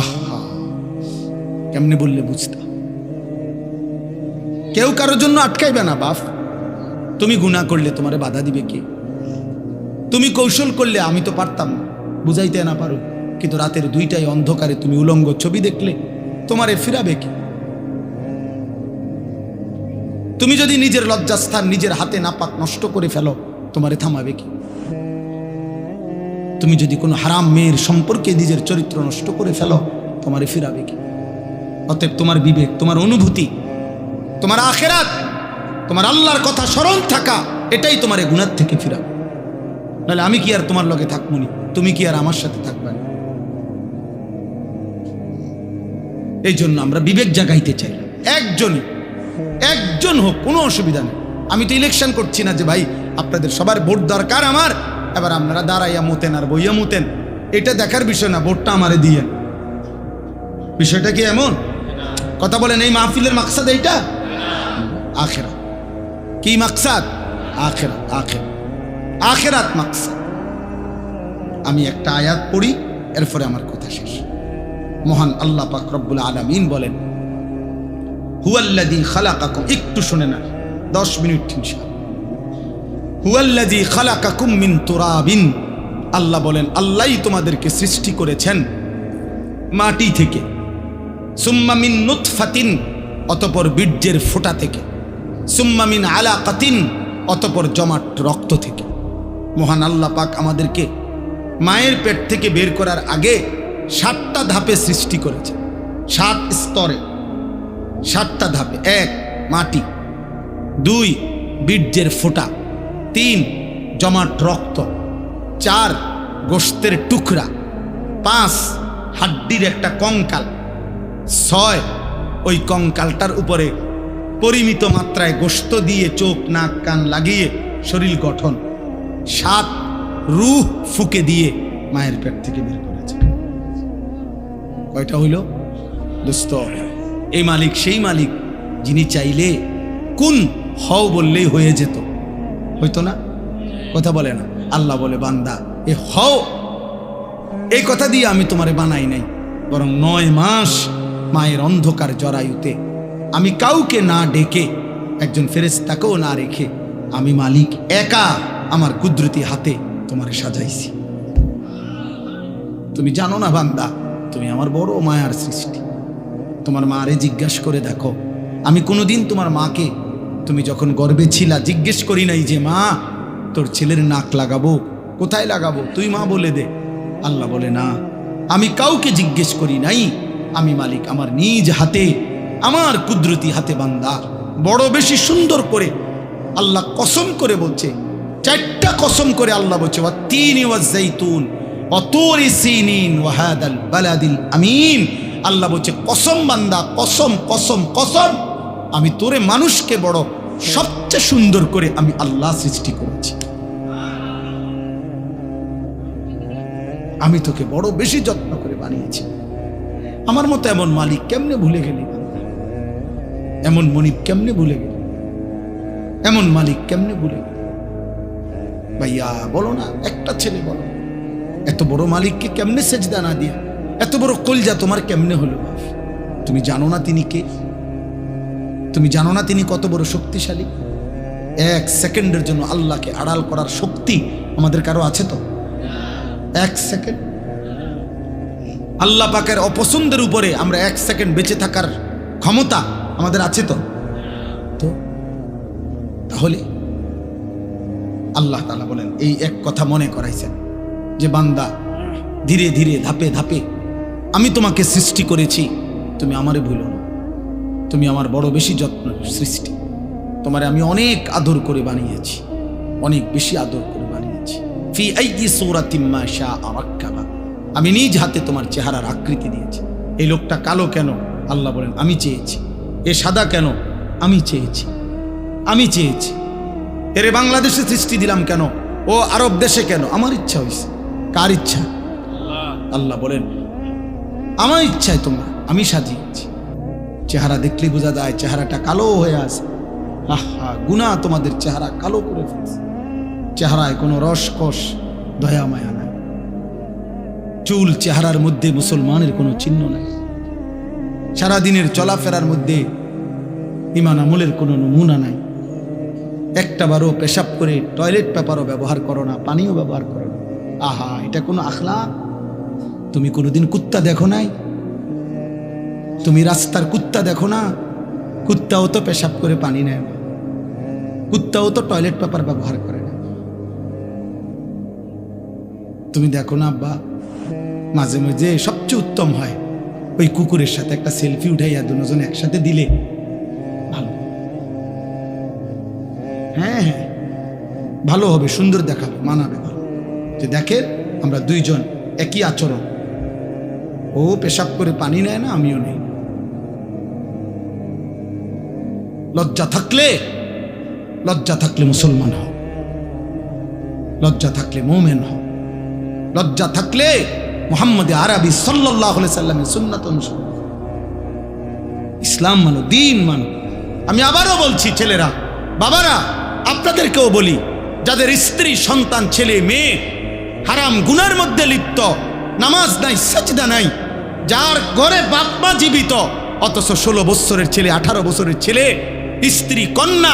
আহা, কেমনে বললে বুঝতা? কেউ কারোর জন্য আটকাইবে না, বাপ। তুমি গুণা করলে তোমারে বাধা দিবে কে? তুমি কৌশল করলে আমি তো পারতাম। বুঝাইতে না পারো, কিন্তু রাতের দুইটাই অন্ধকারে তুমি উলঙ্গ ছবি দেখলে তোমারে ফিরাবে কি? তুমি যদি নিজের লজ্জাস্থান নিজের হাতে নাপাক নষ্ট করে ফেলো, তোমারে থামাবে কি? তুমি যদি কোনো হারাম মেয়ের সম্পর্কে নিজের চরিত্র নষ্ট করে ফেলো, তোমারে ফিরাবে কি? অতএব তোমার বিবেক, তোমার অনুভূতি, তোমার আখেরাত, তোমার আল্লাহর কথা স্মরণ থাকা, এটাই তোমার গুণার থেকে ফিরাবে। নাহলে আমি কি আর তোমার লগে থাকবনি তুমি কি আর আমার সাথে থাকবে না? এই জন্য আমরা বিবেক জাগাইতে চাই। একজনই, একজন হোক, কোনো অসুবিধা নেই। আমি তো ইলেকশন করছি না যে ভাই, আপনাদের সবার ভোট দরকার আমার। এবার আপনারা দাঁড়াইয়া মুতেন আর বইয়া মুতেন। এটা দেখার বিষয় না ভোটটা আমারে দিয়ে। বিষয়টা কি এমন? কথা বলেন, এই মাহফিলের মাকসাদ এইটা? আখেরা। কি মাকসাদ? আখেরা আখেরা। আখেরাত মাকসাদ। আমি একটা আয়াত পড়ি, এরপরে আমার কথা শেষ। মহান আল্লাহ পাক রব্বুল আলামিন বলেন, হুয়াল্লাযী খালাকাকুম। একটু শুনে না দশ মিনিট ইনশাআল্লাহ। হুয়াল্লাযী খালাকাকুম মিন তুরাবিন। আল্লাহ বলেন আল্লাহই তোমাদেরকে সৃষ্টি করেছেন মাটি থেকে, সুম্মা মিন নুতফাতিন, অতপর বীর্যের ফোঁটা থেকে সুম্মামিন আলা আলাকাতিন, অতপর জমাট রক্ত থেকে। মহান আল্লাহ পাক আমাদেরকে মায়ের পেট থেকে বের করার আগে সাতটা ধাপে সৃষ্টি করেছে সাত স্তরে, সাতটা ধাপে, এক, মাটি, দুই, বীর্যের ফোঁটা তিন জমাট রক্ত, চার গোস্তের টুকরা, পাঁচ হাড্ডির একটা কঙ্কাল, ছয় ওই কঙ্কালটার উপরে পরিমিত মাত্রায় গোস্ত দিয়ে চোখ, নাক, কান লাগিয়ে শরীর গঠন, সাত রুহ ফুকে দিয়ে মায়ের পেট থেকে বের করেছে। কয়টা হইল? দোস্ত এই মালিক, সেই মালিক, যিনি চাইলে কোন হও বললেই হয়ে যেত। হইতো না? কথা বলে না। আল্লাহ বলে, বান্দা, এ হও। এই কথা দিয়ে আমি তোমারে বানাই নাই, বরং নয় মাস মায়ের অন্ধকার জরায়ুতে আমি কাউকে না ডেকে, একজন ফেরেস্তাকেও না রেখে আমি মালিক একা আমার কুদরতি হাতে তোমারে সাজাইছি। তুমি জানো না, বান্দা, তুমি আমার বড় মায়ার সৃষ্টি। তোমার মারে জিজ্ঞাসা করে দেখো, আমি কোনোদিন তোমার মাকে তুমি যখন গর্বে ছিলা, জিজ্ঞেস করি নাই যে, মা, তোর ছেলের নাক লাগাবো? কোথায় লাগাবো? তুই মা বলে দে। আল্লাহ বলে, না, আমি কাউকে জিজ্ঞেস করি নাই। আমি মালিক আমার নিজ হাতে, আমার কুদরতি হাতে বান্দা। বড় বেশি সুন্দর করে আল্লাহ কসম করে বলছে, চারটা কসম করে আল্লাহ বলছে ওয়া তিন ওয়াজাইতুন আমিন। আল্লাহ বলছে, কসম বান্দা, কসম কসম কসম। আমি তোরে মানুষকে বড়, সবচেয়ে সুন্দর করে আমি আল্লাহ সৃষ্টি করেছি। আমি তোকে বড় বেশি যত্ন করে বানিয়েছি। আমার মতো এমন মালিক কেমনে ভুলে গেলি? এমন মনিব কেমনে ভুলে গেলি? এমন মালিক কেমনে ভুলে গেলি? ভাইয়া, বলো না, একটা ছেলে বলো। এত বড় মালিককে কেমনে সেজদা না দিয়া, এত বড় কলজা তোমার কেমনে হলো? তুমি জানো না তিনি কে? তুমি জানো না তিনি কত বড় শক্তিশালী? এক সেকেন্ডের জন্য আল্লাহকে আড়াল করার শক্তি আমাদের কারও আছে তো? এক সেকেন্ড। আল্লাহ পাকের অপছন্দের উপরে আমরা এক সেকেন্ড বেঁচে থাকার ক্ষমতা আমাদের আছে তো? তো, তাহলে আল্লাহ তালা বলেন, এই এক কথা মনে করাইছেন যে বান্দা ধীরে ধীরে ধাপে ধাপে, আমি তোমাকে সৃষ্টি করেছি, তুমি আমারে ভুলো তুমি আমার বড় বেশি যত্ন সৃষ্টি। তোমারে আমি অনেক আদর করে বানিয়েছি। অনেক বেশি আদর করে বানিয়েছি। ফি আইয়ি সূরাতিম মা শাআ রাক্কাবা। আমি নিজ হাতে তোমার চেহারার আকৃতি দিয়েছি। এই লোকটা কালো কেন? আল্লাহ বলেন আমি চেয়েছি। এ সাদা কেন? আমি চেয়েছি। আমি চেয়েছি। এরে বাংলাদেশে সৃষ্টি দিলাম কেন? ও আরব দেশে কেন? আমার ইচ্ছা হয়েছে কার ইচ্ছা? আল্লাহ বলেন আমার ইচ্ছায় তোমরা আমি সাজিয়েছি। চেহারা দেখলে বোঝা যায় চেহারাটা কালো হয়ে আছে। আহা গুণা তোমাদের চেহারা কালো করে ফেলছে। চেহারায় কোনো রসকস, দয়া, মায়া নাই। চুল চেহারার মধ্যে মুসলমানের কোনো চিহ্ন নাই। সারাদিনের চলাফেরার মধ্যে ইমান আমলের কোনো নমুনা নাই। একটা বারও পেশাব করে টয়লেট পেপারও ব্যবহার করো না, পানিও ব্যবহার করো না। আহা, এটা কোনো আখলা তুমি কোনোদিন কুত্তা দেখো নাই? তুমি রাস্তার কুত্তা দেখো না? কুত্তাও তো পেশাব করে পানি নেয় না। কুত্তাও তো টয়লেট পেপার ব্যবহার করে না। তুমি দেখো না আব্বা, মাঝে মাঝে সবচেয়ে উত্তম হয় ওই কুকুরের সাথে একটা সেলফি উঠাইয়া দুজন একসাথে দিলে। ভালো। হ্যাঁ হ্যাঁ। ভালো হবে, সুন্দর দেখাবে, মানাবে ভালো। যে দেখে আমরা দুইজন একই আচরণ। ও পেশাব করে পানি নেয় না, আমিও নেই। লজ্জা থাকলে লজ্জা থাকলে মুসলমান হও। লজ্জা থাকলে মোমেন হও। লজ্জা থাকলে মোহাম্মদ আরবি সাল্লামের সুন্নাত ইসলাম মানো, দিন মানো। আমি আবারও বলছি, ছেলেরা, বাবারা, আপনাদেরকেও বলি, যাদের স্ত্রী, সন্তান, ছেলে, মেয়ে হারাম গুনার মধ্যে লিপ্ত, নামাজ নাই, সেজদা নাই, যার ঘরে বাপমা জীবিত, অথচ ষোলো বছরের ছেলে, আঠারো বছরের ছেলে স্ত্রী কন্যা,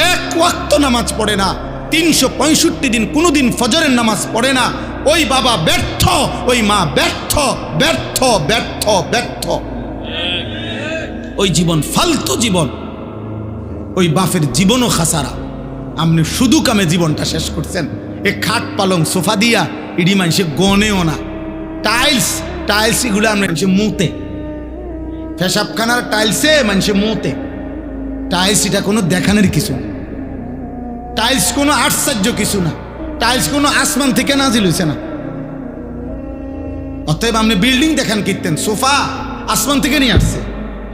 এক ওয়াক্ত নামাজ পড়ে না, তিনশো পঁয়ষট্টি দিন কোনোদিন ফজরের নামাজ পড়ে না। ওই বাবা ব্যর্থ, ওই মা ব্যর্থ ব্যর্থ ব্যর্থ ব্যর্থ। ওই জীবন ফালতু জীবন। ওই বাফের জীবনও খাসারা। আপনি শুধু কামে জীবনটা শেষ করছেন। এ খাট পালং সোফা দিয়া ইডি মানুষে গনেও না। টাইলস টাইলস এগুলো আমরা মানুষে মুতে। পেশাবখানার টাইলসে মানুষে মুতে। টাইলস এটা কোনো দেখানোর কিছু না। টাইলস কোনো আশ্চর্য কিছু না। টাইলস কোনো আসমান থেকে নাজিল হয়েছে না। অতএব আপনি বিল্ডিং দেখান কীর্তেন, সোফা আসমান থেকে নিয়ে আসছে,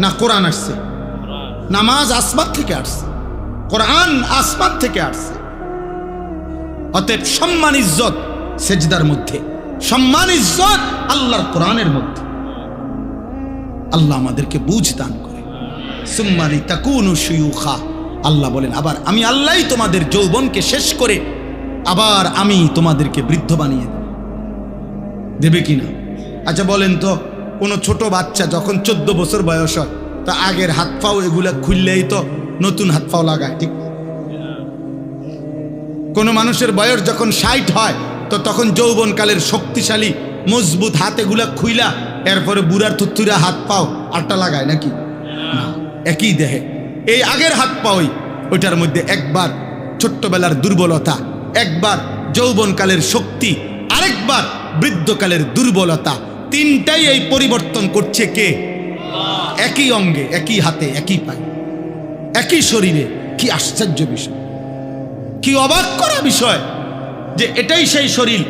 না কোরআন আসছে, নামাজ আসমান থেকে আসছে, কোরআন আসমান থেকে আসছে। অতএব সম্মান ইজ্জত সেজদার মধ্যে, সম্মান ইজ্জত আল্লাহর কোরআনের মধ্যে। আল্লাহ আমাদেরকে বুঝ দান করে সুম্মানি তাকুনু শুয়ুখা। আল্লাহ বলেন আবার আমি আল্লাহই তোমাদের যৌবনকে শেষ করে আবার আমি তোমাদেরকে বৃদ্ধ বানিয়ে দেব। কি না আচ্ছা বলেন তো কোনো ছোট বাচ্চা যখন চোদ্দ বছর বয়স হয় তা আগের হাত পাও এগুলা খুললেই তো নতুন হাত পাও লাগায় ঠিক? কোনো মানুষের বয়স যখন ষাট হয় তো তখন যৌবনকালের শক্তিশালী মজবুত হাত এগুলা খুইলা এরপরে বুড়ার থুত্তুরা হাত পাও আটটা লাগায় নাকি? না, একই দেহে। এই আগের হাত পাওই, ওইটার মধ্যে একবার ছোট্টবেলার দুর্বলতা, একবার যৌবনকালের শক্তি, আরেকবার বৃদ্ধকালের দুর্বলতা, তিনটাই এই পরিবর্তন করছে কে? একই অঙ্গে, একই হাতে, একই পায়ে। একই শরীরে কি আশ্চর্য বিষয়। কি অবাক করা বিষয় যে এটাই সেই শরীর,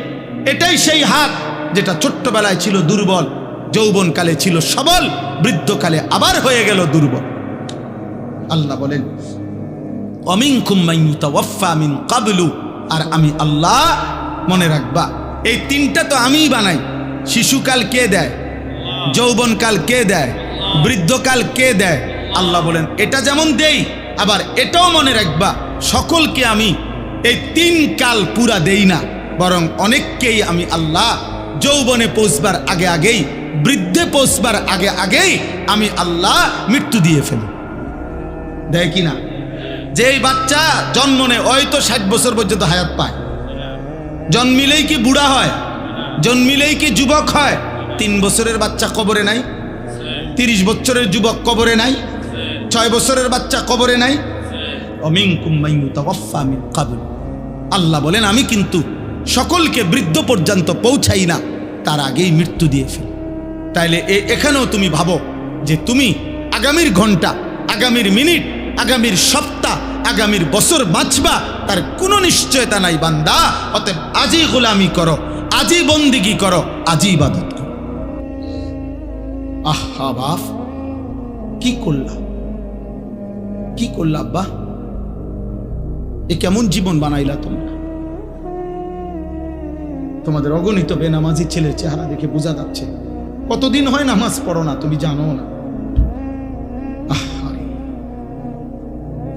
এটাই সেই হাত যেটা ছোট্টবেলায় ছিল দুর্বল, যৌবনকালে ছিল সবল, বৃদ্ধকালে আবার হয়ে গেল দুর্বল। আল্লাহ বলেন মিন কাবলু আর আমি আল্লাহ মনে রাখবা এই তিনটা তো আমিই বানাই। শিশুকাল কে দেয়? যৌবনকাল কে দেয়? বৃদ্ধকাল কে দেয়? আল্লাহ বলেন এটা যেমন দেই আবার এটাও মনে রাখবা সকলকে আমি এই তিন কাল পুরা দেই না বরং অনেককেই আমি আল্লাহ যৌবনে পৌঁছবার আগে আগেই বৃদ্ধে পৌঁছবার আগে আগেই আমি আল্লাহ মৃত্যু দিয়ে ফেলি। দেয় কি না যেই বাচ্চা জন্ম নেয়, ওই তো ষাট বছর পর্যন্ত হায়াত পায়। জন্মিলেই কি বুড়া হয়? জন্মিলেই কি যুবক হয়? তিন বছরের বাচ্চা কবরে নাই। তিরিশ বছরের যুবক কবরে নাই। ছয় বছরের বাচ্চা কবরে নাই। মাইয়ুতাওয়াফা মিন কাবল। আল্লাহ বলেন, আমি কিন্তু সকলকে বৃদ্ধ পর্যন্ত পৌঁছাই না, তার আগেই মৃত্যু দিয়ে ফেলি। তাইলে এখানেও তুমি ভাবো যে তুমি আগামীর ঘণ্টা, আগামীর মিনিট আগামীর সপ্তাহ, আগামীর বছর বাঁচবা, তার কোনো নিশ্চয়তা নাই বান্দা। অতএব আজই গোলামি করো আজই বন্দিগি করো আজই ইবাদত করো। আহা বাপ, কি করলা? কি করলা আব্বা? এ কেমন জীবন বানাইলা তোমরা? তোমাদের অগণিত বেনামাজি ছেলের চেহারা দেখে বোঝা যাচ্ছে, কতদিন হয় নামাজ পড়ো না তুমি জানো না।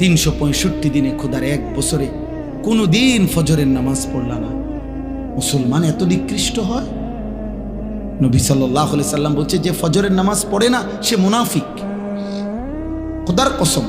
তিনশো পঁয়ষট্টি দিনে খোদার এক বছরে কোনো দিন ফজরের নামাজ পড়লা না। মুসলমান এত নিকৃষ্ট হয়? নবী সাল্লাহ সাল্লাম বলছে, যে ফজরের নামাজ পড়ে না, সে মুনাফিক। খোদার কসম।